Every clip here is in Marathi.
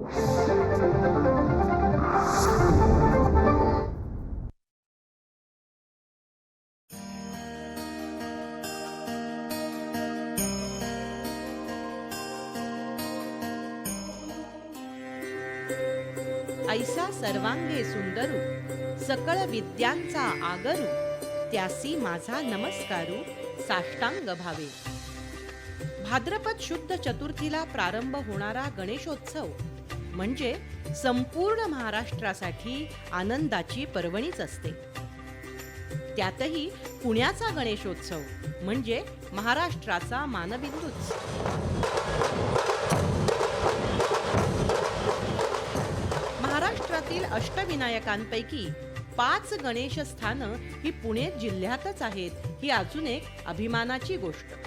ऐसा सर्वांगे सुंदरू सकळ विद्यांचा आगरू त्यासी माझा नमस्कारू साष्टांग भावे भाद्रपद शुद्ध चतुर्थीला प्रारंभ होणारा गणेशोत्सव म्हणजे संपूर्ण महाराष्ट्रासाठी आनंदाची पर्वणीच असते. त्यातही पुण्याचा गणेशोत्सव म्हणजे महाराष्ट्राचा मानबिंदूच. महाराष्ट्रातील अष्टविनायकांपैकी पाच गणेश स्थानं ही पुणे जिल्ह्यातच आहेत ही अजून एक अभिमानाची गोष्ट.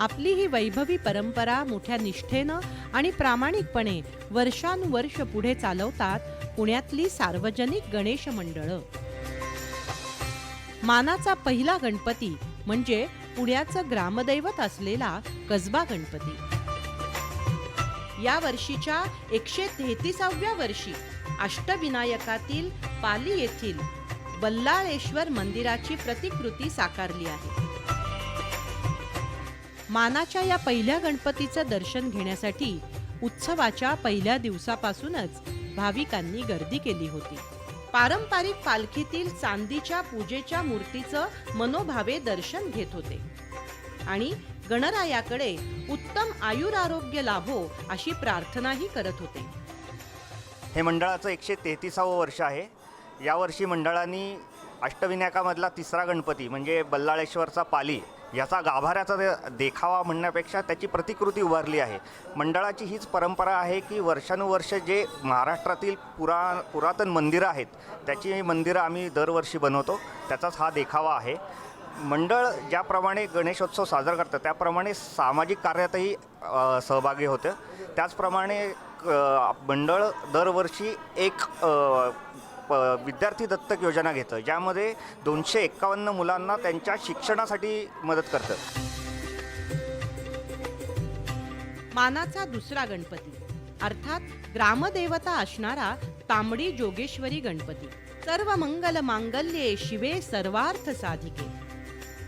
आपली ही वैभवी परंपरा मोठ्या निष्ठेनं आणि प्रामाणिकपणे वर्षानुवर्ष पुढे चालवतात पुण्यातली सार्वजनिक गणेश मंडळं. मानाचा पहिला गणपती म्हणजे पुण्याचं ग्रामदैवत असलेला कसबा गणपती. या वर्षीच्या एकशे तेहतीसाव्या वर्षी अष्टविनायकातील पाली येथील बल्लाळेश्वर मंदिराची प्रतिकृती साकारली आहे. मानाच्या या पहिल्या गणपतीचं दर्शन घेण्यासाठी उत्सवाच्या पहिल्या दिवसापासूनच भाविकांनी गर्दी केली होती. पारंपरिक पालखीतील चांदीच्या पूजेच्या मूर्तीचं मनोभावे दर्शन घेत होते. आणि गणरायाकडे उत्तम आयुरारोग्य लाभो अशी प्रार्थनाही करत होते. हे मंडळाचं एकशे तेहतीसावं वर्ष आहे. यावर्षी मंडळांनी अष्टविनायकामधला तिसरा गणपती म्हणजे बल्लाळेश्वरचा पाली याचा गाभाऱ्याचा दे- देखावा म्हणण्यापेक्षा त्याची प्रतिकृती उभारली आहे. मंडळाची हीच परंपरा आहे की वर्षानुवर्ष जे महाराष्ट्रातील पुरा पुरातन मंदिरं आहेत त्याची मंदिरं आम्ही दरवर्षी बनवतो. त्याचाच हा देखावा आहे. मंडळ ज्याप्रमाणे गणेशोत्सव साजरा करतं त्याप्रमाणे सामाजिक कार्यातही सहभागी होतं. त्याचप्रमाणे मंडळ दरवर्षी एक प- विद्यार्थी दत्तक योजना घेतं ज्यामध्ये दोनशे एक्कावन्न मुलांना त्यांच्या शिक्षणासाठी मदत करतं. मानाचा दुसरा गणपती. अर्थात ग्रामदेवता असणारा तांबडी जोगेश्वरी गणपती. सर्व मंगल मांगल्ये शिवे सर्वार्थ साधिके.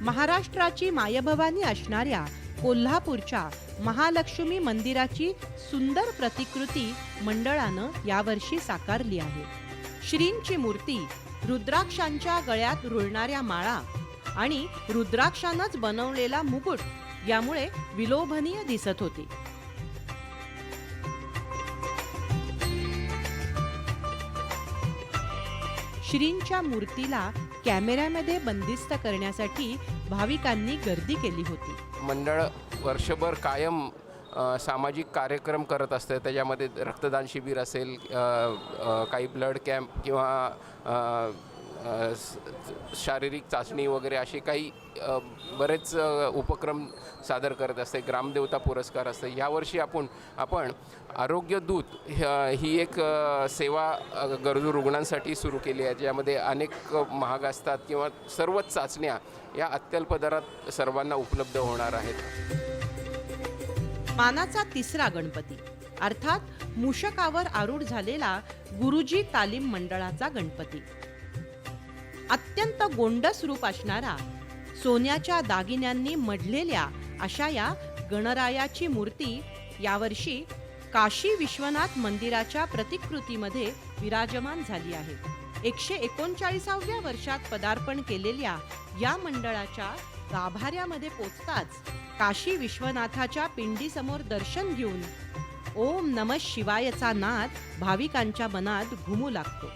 महाराष्ट्राची मायभवानी असणाऱ्या कोल्हापूरच्या महालक्ष्मी मंदिराची सुंदर प्रतिकृती मंडळानं यावर्षी साकारली आहे. श्रींची मूर्ती रुद्राक्षांच्या गळ्यात रुळणाऱ्या माळा आणि रुद्राक्षानंच बनवलेला मुकुट यामुळे विलोभनीय दिसत होती. श्रींच्या मूर्तीला कॅमेऱ्यामध्ये बंदिस्त करण्यासाठी भाविकांनी गर्दी केली होती. मंडळ वर्षभर कायम सामाजिक कार्यक्रम करत असतं. त्याच्यामध्ये रक्तदान शिबिर असेल काही ब्लड कॅम्प किंवा शारीरिक चाचणी वगैरे असे काही बरेच उपक्रम सादर करत असते. ग्रामदेवता पुरस्कार असते. यावर्षी आपण आपण आरोग्य दूत ही एक सेवा गरजू रुग्णांसाठी सुरू केली आहे. ज्यामध्ये अनेक महाग असतात किंवा सर्वच चाचण्या या अत्यल्प दरात सर्वांना उपलब्ध होणार आहेत. मानाचा तिसरा गणपती अर्थात मूषकावर आरूढ झालेला गुरुजी तालीम मंडळाचा गणपती. अत्यंत गोंडस रूप असणारा सोन्याच्या दागिन्यांनी मढलेल्या अशा या गणरायाची मूर्ती यावर्षी काशी विश्वनाथ मंदिराच्या प्रतिकृतीमध्ये विराजमान झाली आहे. एकशे एकोणचाळीसाव्या वर्षात पदार्पण केलेल्या या मंडळाच्या गाभाऱ्यामध्ये पोचताच काशी विश्वनाथाच्या पिंडीसमोर दर्शन घेऊन ओम नम शिवायचा नाद भाविकांच्या मनात घुमू लागतो.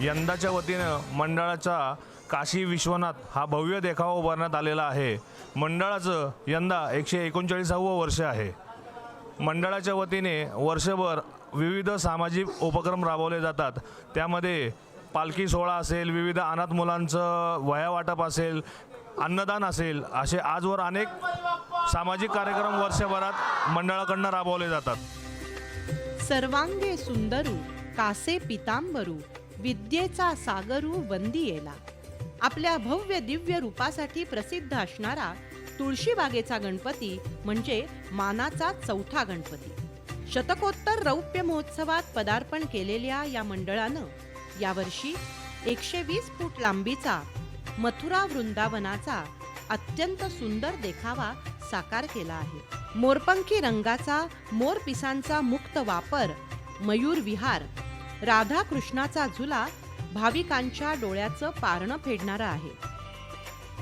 यंदाच्या वतीनं मंडळाचा काशी विश्वनाथ हा भव्य देखावा उभारण्यात आलेला आहे. मंडळाचं यंदा एकशे एकोणचाळीसावं वर्ष आहे. मंडळाच्या वतीने वर्षभर विविध सामाजिक उपक्रम राबवले जातात. त्यामध्ये पालखी सोहळा असेल विविध अनाथ मुलांचं वया वाटप असेल अन्नदान असेल असे आजवर अनेक सामाजिक कार्यक्रम वर्षभरात मंडळाकडनं राबवले जातात. सर्वांगे सुंदरू कासे पितांबरू विद्येचा सागरू वंदियेला. आपल्या भव्य दिव्य रूपासाठी प्रसिद्ध असणारा तुळशीबागेचा गणपती म्हणजे मानाचा चौथा गणपती. शतकोत्तर रौप्य महोत्सवात पदार्पण केलेल्या या मंडळानं यावर्षी एकशे वीस फूट लांबीचा मथुरा वृंदावनाचा अत्यंत सुंदर देखावा साकार केला आहे. मोरपंखी रंगाचा मोरपिसांचा मुक्त वापर मयूर विहार राधा कृष्णाचा झुला भाविकांच्या डोळ्याचं पारणं फेडणारा आहे.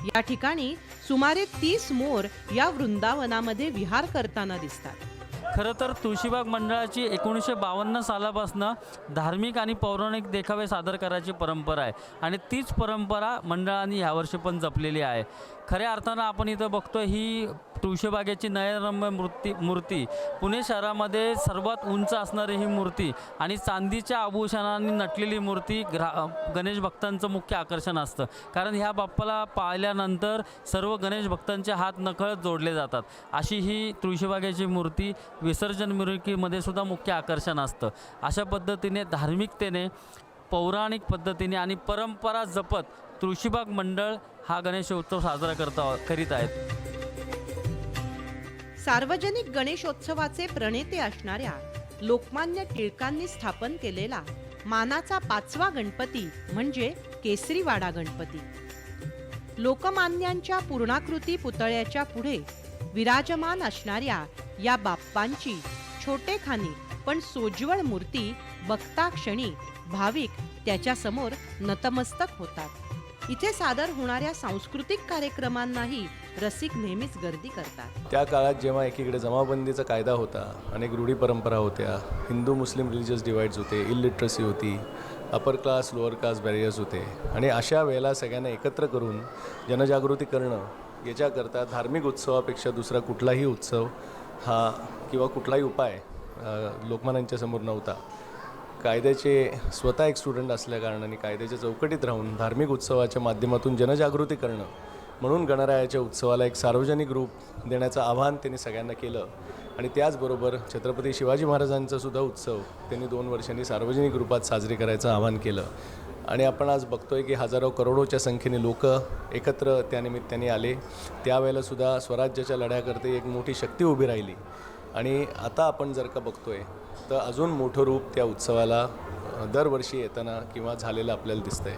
या ठिकाणी सुमारे तीस मोर या वृंदावनामध्ये विहार करताना दिसतात. खरं तर तुळशीबाग मंडळाची एकोणीसशे बावन्न सालापासनं धार्मिक आणि पौराणिक देखावे सादर करायची परंपरा आहे. आणि तीच परंपरा मंडळाने ह्यावर्षी पण जपलेली आहे. खऱ्या अर्थानं आपण इथं बघतो ही तुळशीबागेची नयनरम्य मूर्ती मूर्ती. पुणे शहरामध्ये सर्वात उंच असणारी ही मूर्ती आणि चांदीच्या आभूषणाने नटलेली मूर्ती ग्रा गणेश भक्तांचं मुख्य आकर्षण असतं. कारण ह्या बाप्पाला पाहिल्यानंतर सर्व गणेश भक्तांचे हात नकळत जोडले जातात. अशी ही तुळशीबागेची मूर्ती विसर्जन मिरवणुकीमध्ये सुद्धा मुख्य आकर्षण असतं. अशा पद्धतीने धार्मिकतेने पौराणिक पद्धतीने आणि परंपरा जपत तुळशीबाग मंडळ हा गणेशोत्सव साजरा करता करीत आहेत. सार्वजनिक गणेशोत्सवाचे प्रणेते असणाऱ्या लोकमान्य टिळकांनी स्थापन केलेला मानाचा पाचवा गणपती म्हणजे केसरीवाडा गणपती. लोकमान्यांच्या पूर्णाकृती पुतळ्याच्या पुढे विराजमान असणाऱ्या या बाप्पांची छोटेखानी पण सोज्वळ मूर्ती बघता क्षणी भाविक त्याच्यासमोर नतमस्तक होतात. इथे सादर होणाऱ्या सांस्कृतिक कार्यक्रमांनाही रसिक नेहमीच गर्दी करतात. त्या काळात जेव्हा एकीकडे जमाबंदीचा कायदा होता अनेक रूढी परंपरा होत्या हिंदू मुस्लिम रिलिजियस डिवाइड्स होते इलिटरसी होती upper class lower class barriers होते आणि अशा वेळेला सगळ्यांना एकत्र करून जनजागृती करणं याच्याकरता धार्मिक उत्सवापेक्षा दुसरा कुठलाही उत्सव हा किंवा कुठलाही उपाय लोकमान्यांच्या समोर नव्हता. कायद्याचे स्वतः एक स्टुडंट असल्याकारणाने कायद्याच्या चौकटीत राहून धार्मिक उत्सवाच्या माध्यमातून जनजागृती करणं म्हणून गणरायाच्या उत्सवाला एक सार्वजनिक रूप देण्याचं आवाहन त्यांनी सगळ्यांना केलं. आणि त्याचबरोबर छत्रपती शिवाजी महाराजांचा सुद्धा उत्सव त्यांनी दोन वर्षांनी सार्वजनिक रूपात साजरी करायचं आवाहन केलं. आणि आपण आज बघतोय की हजारो करोडोच्या संख्येने लोक एकत्र त्यानिमित्ताने आले. त्यावेळेलासुद्धा स्वराज्याच्या लढ्याकरते एक मोठी शक्ती उभी राहिली. आणि आता आपण जर का बघतोय तर अजून मोठं रूप त्या उत्सवाला दरवर्षी येताना किंवा झालेलं आपल्याला दिसतंय.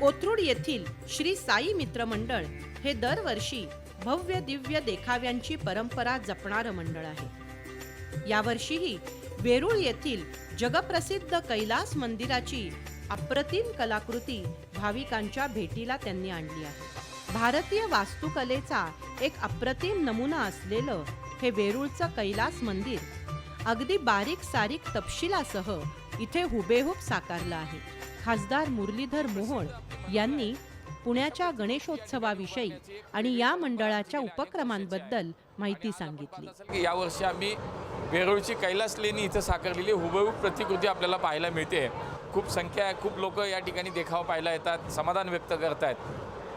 कोथरूड येथील श्री साई मित्र मंडळ हे दरवर्षी भव्य दिव्य देखाव्यांची परंपरा जपणारं मंडळ आहे. यावर्षीही वेरूळ येथील जगप्रसिद्ध कैलास मंदिराची अप्रतिम कलाकृती भाविकांच्या भेटीला त्यांनी आणली आहे. भारतीय वास्तुकलेचा एक अप्रतिम नमुना असलेलं हे वेरूळचं कैलास मंदिर अगदी बारीक सारीक तपशिलासह इथे हुबेहूब साकारलं आहे. खासदार मुरलीधर मोहोळ यांनी पुण्याच्या गणेशोत्सवाविषयी आणि या मंडळाच्या उपक्रमांबद्दल माहिती सांगितली. यावर्षी आम्ही वेरूळची कैलास लेणी इथं साकारलेली हुबेहूब प्रतिकृती आपल्याला पाहायला मिळते. खूप संख्या आहे खूप लोक या ठिकाणी देखावा पाहायला येतात समाधान व्यक्त करतायत.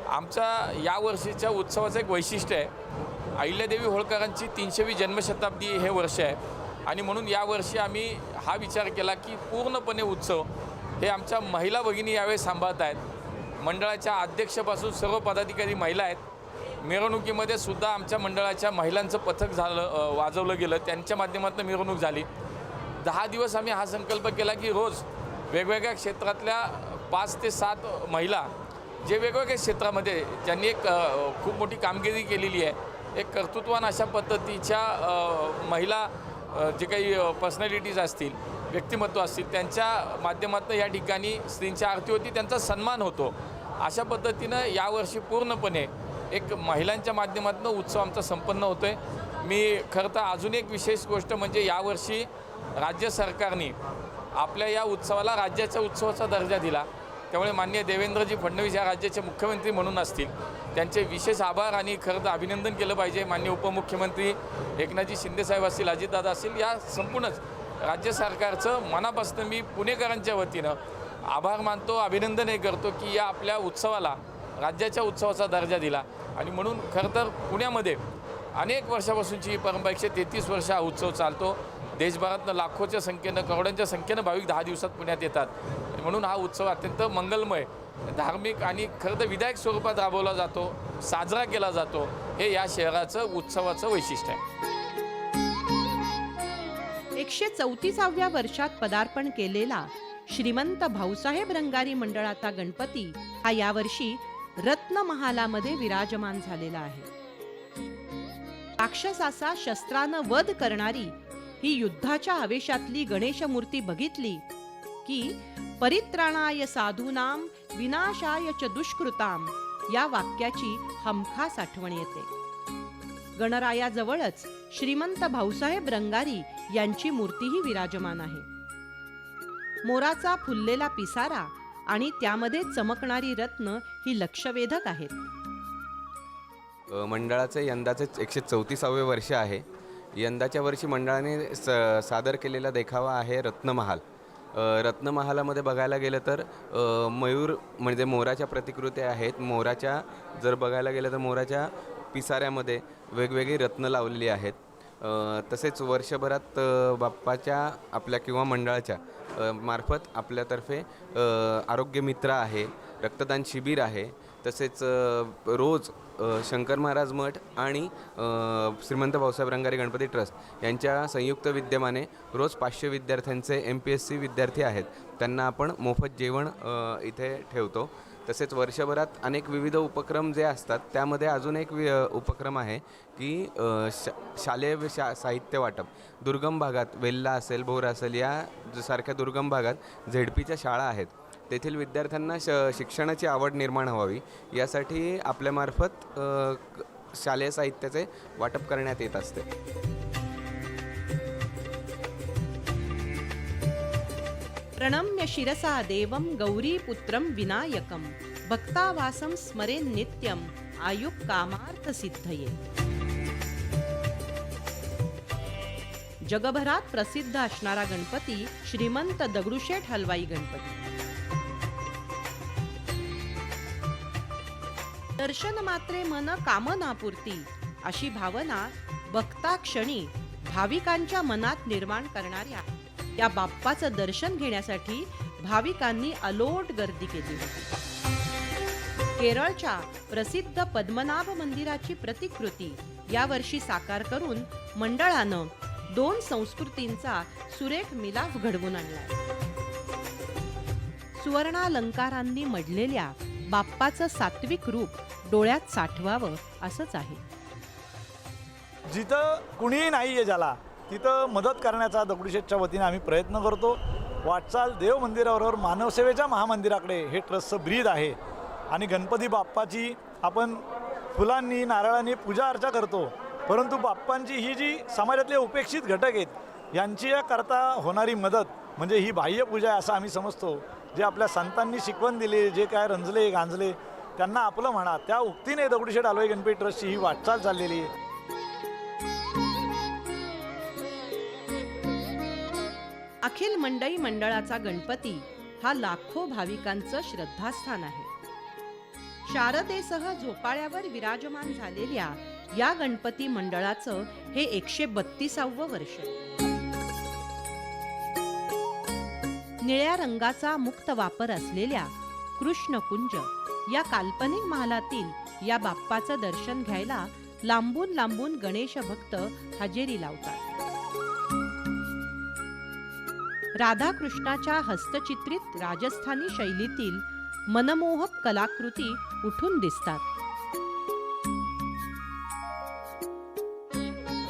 आमचा या वर्षीच्या उत्सवाचं एक वैशिष्ट्य आहे. अहिल्यादेवी होळकरांची तीनशेवी जन्मशताब्दी हे वर्ष आहे. आणि म्हणून यावर्षी आम्ही हा विचार केला की पूर्णपणे उत्सव हे आमच्या महिला भगिनी यावेळी सांभाळत आहेत. मंडळाच्या अध्यक्षपासून सर्व पदाधिकारी महिला आहेत. मिरवणुकीमध्ये सुद्धा आमच्या मंडळाच्या महिलांचं पथक झालं वाजवलं गेलं. त्यांच्या माध्यमातून मिरवणूक झाली. दहा दिवस आम्ही हा संकल्प केला की रोज वेगवेगळ्या क्षेत्रातल्या पाच ते सात महिला जे वेगवेगळ्या क्षेत्रामध्ये ज्यांनी एक खूप मोठी कामगिरी केलेली आहे एक कर्तृत्वान अशा पद्धतीच्या महिला जे काही पर्सनॅलिटीज असतील व्यक्तिमत्व असतील त्यांच्या माध्यमातून या ठिकाणी स्त्रींची आरती होती त्यांचा सन्मान होतो. अशा पद्धतीनं यावर्षी पूर्णपणे एक महिलांच्या माध्यमातून उत्सव आमचा संपन्न होतो आहे मी खरं तर अजून एक विशेष गोष्ट म्हणजे यावर्षी राज्य सरकारने आपल्या या उत्सवाला राज्याच्या उत्सवाचा दर्जा दिला. त्यामुळे माननीय देवेंद्रजी फडणवीस या राज्याचे मुख्यमंत्री म्हणून असतील. त्यांचे विशेष आभार आणि खरं तर अभिनंदन केलं पाहिजे. माननीय उपमुख्यमंत्री एकनाथजी शिंदेसाहेब असतील अजितदादा असतील या संपूर्णच राज्य सरकारचं मनापासून मी पुणेकरांच्या वतीनं आभार मानतो अभिनंदनही करतो की या आपल्या उत्सवाला राज्याच्या उत्सवाचा दर्जा दिला. आणि म्हणून खरं तर पुण्यामध्ये अनेक वर्षापासूनची ही परंपरा एकशे तेहतीस वर्ष हा उत्सव चालतो. देशभरातनं लाखोच्या संख्येनं करोडांच्या संख्येनं भाविक दहा दिवसात पुण्यात येतात. म्हणून हा उत्सव अत्यंत मंगलमय धार्मिक आणि खरं तर विधायक स्वरूपात राबवला जातो साजरा केला जातो हे या शहराचं उत्सवाचं वैशिष्ट्य आहे. एकशे चौतीसाव्या वर्षात पदार्पण केलेला श्रीमंत भाऊसाहेब रंगारी मंडळाचा गणपती हा यावर्षी रत्नमहालामध्ये विराजमान झालेला आहे. राक्षसाचा शस्त्रानं वध करणारी ही युद्धाच्या आवेशातली गणेश मूर्ती बघितली की परित्राणाय साधूनाम विनाशाय च दुष्कृताम या वाक्याची हमखास आठवण येते. गणरायाजवळच श्रीमंत भाऊसाहेब रंगारी यांची मूर्तीही विराजमान आहे. मोराचा फुललेला पिसारा आणि त्यामध्ये चमकणारी रत्न ही लक्षवेधक आहेत. मंडळाचे यंदाचे एकशे चौतीसावे वर्ष आहे. यंदाच्या वर्षी मंडळाने स सादर केलेला देखावा आहे रत्नमहाल. रत्नमहालामध्ये बघायला गेलं तर मयूर म्हणजे मोराच्या प्रतिकृती आहेत. मोराच्या जर बघायला गेलं तर मोराच्या पिसाऱ्यामध्ये वेगवेगळी रत्न लावलेली आहेत. तसेच वर्षभरात बाप्पाच्या आपल्या किंवा मंडळाच्या मार्फत आपल्यातर्फे आरोग्य मित्र आहे रक्तदान शिबिर आहे तसेच रोज शंकर महाराज मठ आणि श्रीमंत भाऊसाहेब रंगारी गणपती ट्रस्ट यांच्या संयुक्त विद्यमाने रोज पाचशे विद्यार्थ्यांचे एम पी एस सी विद्यार्थी आहेत. त्यांना आपण मोफत जेवण इथे ठेवतो. तसेच वर्षभरात अनेक विविध उपक्रम जे असतात त्यामध्ये अजून एक वि उपक्रम आहे की शा शालेय शा साहित्य वाटप. दुर्गम भागात वेल्ला असेल भोर असेल या सारख्या दुर्गम भागात झेडपीच्या शाळा आहेत. तेथील विद्यार्थ्यांना श शिक्षणाची आवड निर्माण व्हावी. यासाठी आपल्यामार्फत शालेय साहित्याचे वाटप करण्यात येत असते. प्रणम्य शिरसा देवं गौरीपुत्रं विनायकं भक्तावासं स्मरे नित्यं आयुः कामार्थ सिद्धये. जगभरात प्रसिद्ध असणारा गणपती श्रीमंत दगडूशेठ हलवाई गणपती. दर्शन मात्रे मन कामनापूर्ती अशी भावना बघता क्षणी भाविकांच्या मनात निर्माण करणाऱ्या या बाप्पाचं दर्शन घेण्यासाठी भाविकांनी अलोट गर्दी केली होती. केरळच्या प्रसिद्ध पद्मनाभ मंदिराची प्रतिकृती यावर्षी साकार करून मंडळानं दोन संस्कृतींचा सुरेख मिलाफ घडवून आणला. सुवर्णालंकारांनी मढलेल्या बाप्पाचं सात्विक रूप डोळ्यात साठवावं असंच आहे. जिथं कुणीही नाही आहे ज्याला तिथं मदत करण्याचा दगडूशेठच्या वतीने आम्ही प्रयत्न करतो. वाटचाल देव मंदिराबरोबर मानवसेवेच्या महामंदिराकडे हे ट्रस्टचं ब्रीद आहे. आणि गणपती बाप्पाची आपण फुलांनी नारळांनी पूजा अर्चा करतो. परंतु बाप्पांची ही जी समाजातले उपेक्षित घटक आहेत यांची या करता होणारी मदत म्हणजे ही बाह्य पूजा आहे असं आम्ही समजतो. जे आपल्या संतांनी शिकवण दिली जे काय रंजले गांजले त्यांना आपलं म्हणा त्या उक्तीने दगडूशेठ आलोय गणपती ट्रस्टची ही वाटचाल चाललेली आहे. अखिल मंडई मंडळाचा गणपती हा लाखो भाविकांचं श्रद्धास्थान आहे. शारदेसह झोपाळ्यावर विराजमान झालेल्या या गणपती मंडळाचं हे एकशे बत्तीसावं वर्ष निळ्या रंगाचा मुक्त वापर असलेल्या कृष्णकुंज या काल्पनिक महालातील या बाप्पाचं दर्शन घ्यायला लांबून लांबून गणेश भक्त हजेरी लावतात. राधाकृष्णाच्या हस्तचित्रित राजस्थानी शैलीतील मनमोहक कलाकृती उठून दिसतात.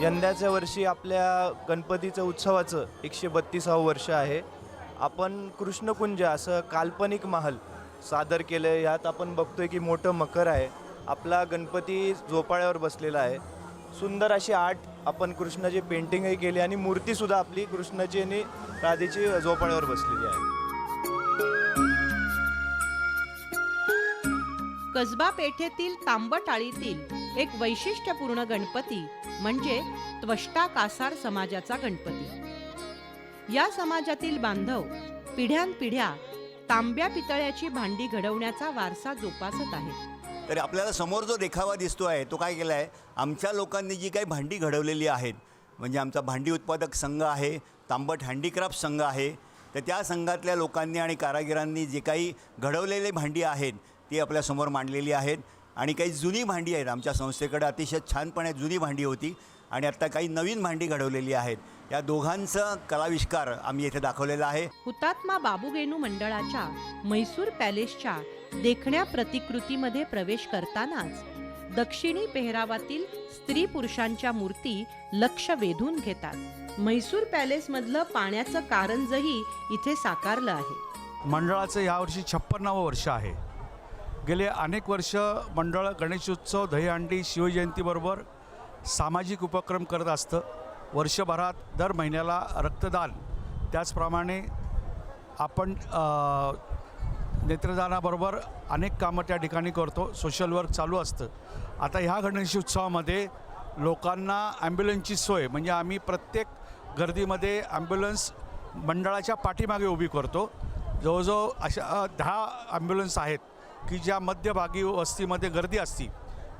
यंदाच्या वर्षी आपल्या गणपतीचं उत्सवाचं एकशे बत्तीसावं वर्ष आहे. आपण कृष्णकुंज असं काल्पनिक महल सादर केलं आहे यात आपण बघतोय की मोठं मकर आहे. आपला गणपती झोपाळ्यावर बसलेला आहे. सुंदर अशी आर्ट आपण कृष्णाची पेंटिंगही केली आणि मूर्तीसुद्धा आपली कृष्णाची आणि राधेची झोपाळ्यावर बसलेली आहे. कसबा पेठेतील तांबटाळीतील एक वैशिष्ट्यपूर्ण गणपती म्हणजे त्वष्टा कासार समाजाचा गणपती. या समाजातील बांधव पिढ्यानपिढ्या तांब्या पितळ्याची भांडी घडवण्याचा वारसा जोपासत आहेत. तर आपल्याला समोर जो देखावा दिसतो आहे तो काय केला आहे आमच्या लोकांनी जी काही भांडी घडवलेली आहेत म्हणजे आमचा भांडी उत्पादक संघ आहे तांबट हँडीक्राफ्ट संघ आहे तर त्या संघातल्या लोकांनी आणि कारागिरांनी जे काही घडवलेले भांडी आहेत ती आपल्यासमोर मांडलेली आहेत. आणि काही जुनी भांडी आहेत आमच्या संस्थेकडे अतिशय छानपणे जुनी भांडी होती. आणि आत्ता काही नवीन भांडी घडवलेली आहेत. या दोघांचं कलाविष्कार आम्ही येथे दाखवलेला आहे. हुतात्मा बाबूगेनू मंडळाच्या म्हैसूर पॅलेसच्या देखण्या प्रतिकृतीमध्ये प्रवेश करतानाच दक्षिणी पेहरावातील स्त्री पुरुषांच्या मूर्ती लक्ष वेधून घेतात. म्हैसूर पॅलेसमधलं पाण्याचं कारंजही इथे साकारलं आहे. मंडळाचं यावर्षी छप्पन्नावं वर्ष आहे. गेले अनेक वर्ष मंडळ गणेशोत्सव दहीहंडी शिवजयंतीबरोबर सामाजिक उपक्रम करत असतं. वर्षभरात दर महिन्याला रक्तदान. त्याचप्रमाणे आपण नेत्रदानाबरोबर अनेक कामं त्या ठिकाणी करतो. सोशल वर्क चालू असतं. आता ह्या गणेशोत्सवामध्ये लोकांना ॲम्ब्युलन्सची सोय म्हणजे आम्ही प्रत्येक गर्दीमध्ये ॲम्ब्युलन्स मंडळाच्या पाठीमागे उभी करतो. जवळजवळ अशा दहा ॲम्ब्युलन्स आहेत की ज्या मध्यभागी वस्तीमध्ये गर्दी असती.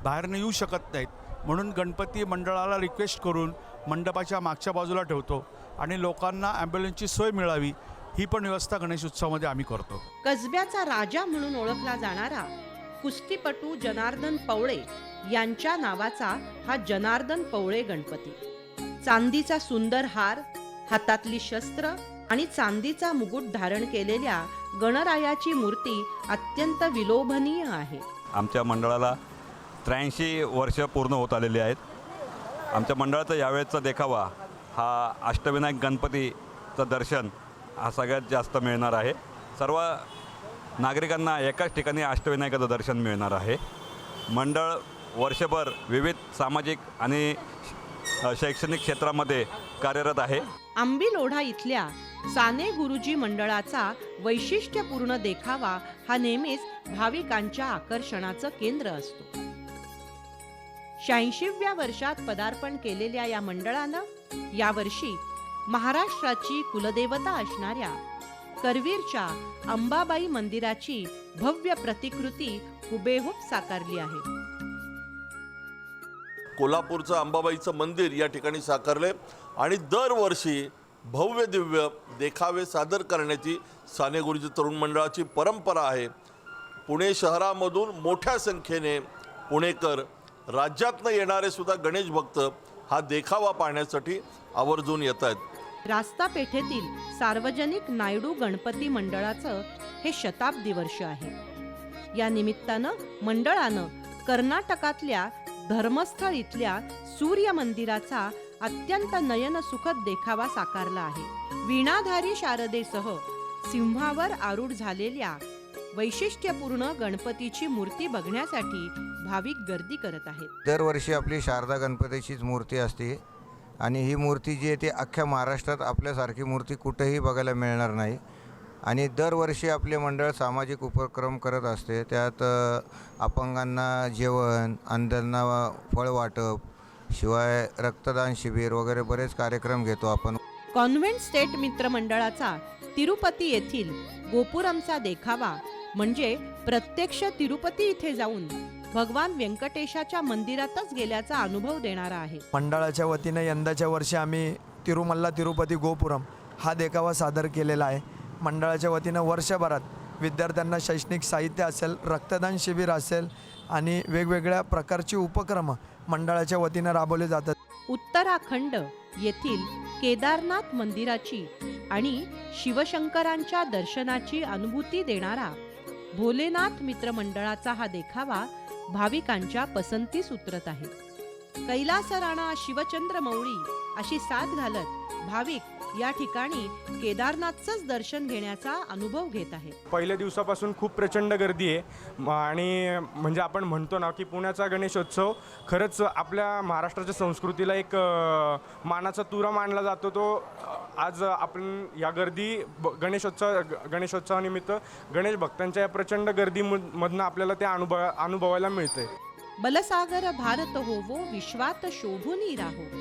बाहेरनं येऊ शकत नाहीत. म्हणून गणपती मंडळाला रिक्वेस्ट करून मंडपाच्या मागच्या बाजूला ठेवतो आणि लोकांना ॲम्ब्युलन्सची सोय मिळावी ही पण व्यवस्था गणेशोत्सवामध्ये आम्ही करतो. कसब्याचा राजा म्हणून ओळखला जाणारा कुस्तीपटू जनार्दन पवळे यांच्या नावाचा हा जनार्दन पवळे गणपती. चांदीचा सुंदर हार हातातली शस्त्र आणि चांदीचा मुकुट धारण केलेल्या गणरायाची मूर्ती अत्यंत विलोभनीय आहे. आमच्या मंडळाला त्र्याऐंशी वर्ष पूर्ण होत आलेली आहेत. आमच्या मंडळाचा यावेळेचा देखावा हा अष्टविनायक गणपतीचं दर्शन हा सगळ्यात जास्त मिळणार आहे. सर्व नागरिकांना एकाच ठिकाणी अष्टविनायकाचं दर्शन मिळणार आहे. मंडळ वर्षभर विविध सामाजिक आणि शैक्षणिक क्षेत्रामध्ये कार्यरत आहे. आंबील इथल्या साने गुरुजी मंडळाचा वैशिष्ट्यपूर्ण देखावा हा नेहमीच भाविकांच्या आकर्षणाचं केंद्र असतो. शहाऐंशीव्या वर्षात पदार्पण केलेल्या या मंडळानं यावर्षी महाराष्ट्राची कुलदेवता असणाऱ्या करवीरच्या अंबाबाई मंदिराची भव्य प्रतिकृती हुबेहूब साकारली आहे. कोल्हापूरचं अंबाबाईचं मंदिर या ठिकाणी साकारले आणि दरवर्षी भव्य दिव्य देखावे सादर करण्याची साने गुरुजी तरुण मंडळाची परंपरा आहे. पुणे शहरामधून मोठ्या संख्येने पुणेकर राज्यातनं येणारे सुद्धा गणेश भक्त हा देखावा पाहण्यासाठी आवर्जून येत आहेत. रास्ता पेठेतील सार्वजनिक नायडू गणपती मंडळाचं हे शताब्दी वर्ष आहे. या निमित्तानं मंडळानं कर्नाटकातल्या धर्मस्थळ इथल्या सूर्य मंदिराचा अत्यंत नयनसुखद देखावा साकारला आहे. वीणाधारी शारदेसह सिंहावर आरूढ झालेल्या वैशिष्ट्यपूर्ण गणपतीची मूर्ती बघण्यासाठी भाविक गर्दी करत आहेत. दरवर्षी आपली शारदा गणपतीचीच मूर्ती असते आणि ही मूर्ती जी आहे ती अख्ख्या महाराष्ट्रात आपल्यासारखी मूर्ती कुठेही बघायला मिळणार नाही. आणि दरवर्षी आपले मंडळ सामाजिक उपक्रम करत असते. त्यात अपंगांना जेवण अंधांना फळ वाटप शिवाय रक्तदान शिबिर वगैरे बरेच कार्यक्रम घेतो आपण. कॉन्व्हेंट स्टेट मित्र मंडळाचा तिरुपती येथील गोपुरमचा देखावा म्हणजे प्रत्यक्ष तिरुपती इथे जाऊन भगवान व्यंकटेशाच्या मंदिरातच गेल्याचा अनुभव देणारा आहे. मंडळाच्या वतीनं यंदाच्या वर्षी आम्ही तिरुमल्ला तिरुपती गोपुरम हा देखावा सादर केलेला आहे. मंडळाच्या वतीनं वर्षभरात विद्यार्थ्यांना शैक्षणिक साहित्य असेल रक्तदान शिबिर असेल आणि वेगवेगळ्या प्रकारची उपक्रम मंडळाच्या वतीनं राबवले जातात. उत्तराखंड येथील केदारनाथ मंदिराची आणि शिवशंकरांच्या दर्शनाची अनुभूती देणारा भोलेनाथ मित्र मंडळाचा हा देखावा भाविकांच्या पसंतीस उतरत आहे. कैलास राणा शिवचंद्र मौळी अशी साथ घालत भाविक या ठिकाणी केदारनाथचंच दर्शन घेण्याचा अनुभव घेत आहे. पहिल्या दिवसापासून खूप प्रचंड गर्दी आहे. म- आणि म्हणजे आपण म्हणतो ना की पुण्याचा गणेशोत्सव खरंच आपल्या महाराष्ट्राच्या संस्कृतीला एक अ, मानाचा तुरा मानला जातो. तो आज आपण या गर्दी ब- गणेशोत्सव गणेशोत्सवानिमित्त गणेश भक्तांच्या या प्रचंड गर्दीमधनं आपल्याला ते अनुभव अनुभवायला मिळते बलसागर भारत होवो विश्वात शोभूनी राहो.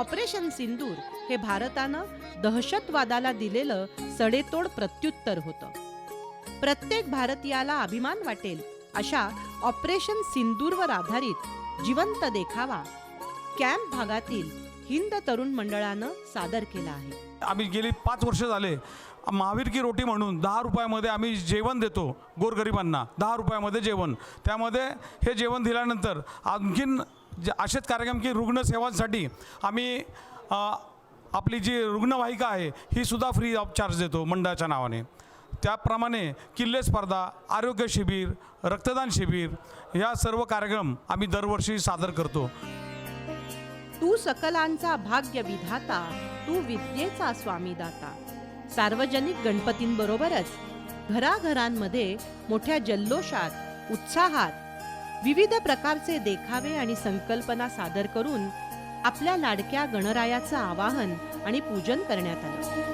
ऑपरेशन सिंदूर हे भारतानं दहशतवादाला दिलेलं सडेतोड प्रत्युत्तर होतं. प्रत्येक भारतीयाला अभिमान वाटेल अशा ऑपरेशन सिंदूरवर आधारित जिवंत देखावा. कॅम्प भागातील हिंद तरुण मंडळानं सादर केला आहे. आम्ही गेली पाच वर्ष झाले. महावीर की रोटी म्हणून दहा रुपयामध्ये आम्ही जेवण देतो गोरगरिबांना. दहा रुपयामध्ये जेवण. त्यामध्ये हे जेवण दिल्यानंतर आणखीन जे असेच कार्यक्रम की रुग्णसेवांसाठी आम्ही आपली जी रुग्णवाहिका आहे ही सुद्धा फ्री ऑफ चार्ज देतो मंडळाच्या नावाने. त्याप्रमाणे किल्ले स्पर्धा आरोग्य शिबिर रक्तदान शिबिर या सर्व कार्यक्रम आम्ही दरवर्षी सादर करतो. तू सकलांचा भाग्य विधाता तू विद्येचा स्वामी दाता सार्वजनिक गणपतींबरोबरच घराघरांमध्ये मोठ्या जल्लोषात उत्साहात विविध प्रकारचे देखावे आणि संकल्पना सादर करून आपल्या लाडक्या गणरायाचं आवाहन आणि पूजन करण्यात आलं.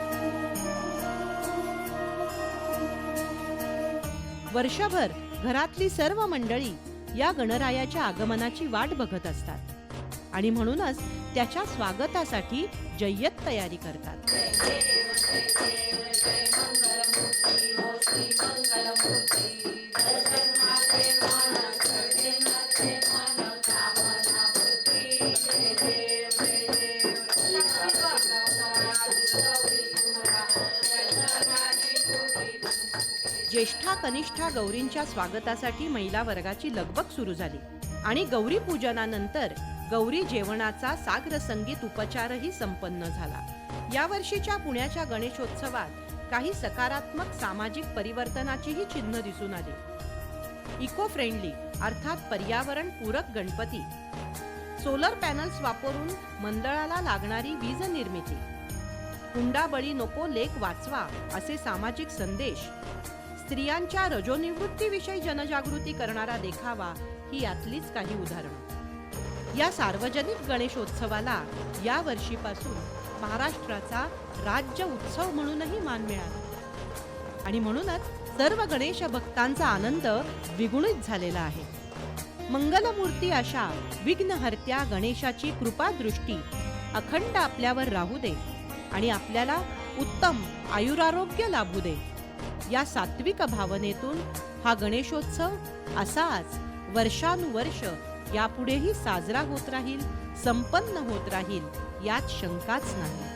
वर्षभर घरातली सर्व मंडळी या गणरायाच्या आगमनाची वाट बघत असतात. आणि म्हणूनच त्याच्या स्वागतासाठी जय्यत तयारी करतात. ज्येष्ठा कनिष्ठा गौरींच्या स्वागतासाठी महिला वर्गाची लगबग सुरू झाली आणि गौरी पूजनानंतर गौरी जेवणाचा साग्र संगीत उपचारही संपन्न झाला. यावर्षीच्या पुण्याच्या गणेशोत्सवात काही सकारात्मक सामाजिक परिवर्तनाचीही चिन्ह दिसून आली. इको फ्रेंडली अर्थात पर्यावरण पूरक गणपती. सोलर पॅनल्स वापरून मंडळाला लागणारी वीज निर्मिती. हुंडा बळी नको लेख वाचवा असे सामाजिक संदेश. स्त्रियांच्या रजोनिवृत्तीविषयी जनजागृती करणारा देखावा ही यातलीच काही उदाहरणं. या सार्वजनिक गणेशोत्सवाला या वर्षीपासून महाराष्ट्राचा राज्य उत्सव म्हणूनही मान मिळाला. आणि म्हणूनच सर्व गणेश भक्तांचा आनंद द्विगुणित झालेला आहे. मंगलमूर्ती अशा विघ्नहर्त्या गणेशाची कृपादृष्टी अखंड आपल्यावर राहू दे आणि आपल्याला उत्तम आयुरारोग्य लाभू दे. या सात्विक भावनेतून हा गणेशोत्सव असाच वर्षानुवर्ष यापुढेही साजरा होत राहील संपन्न होत राहील यात शंकाच नाही.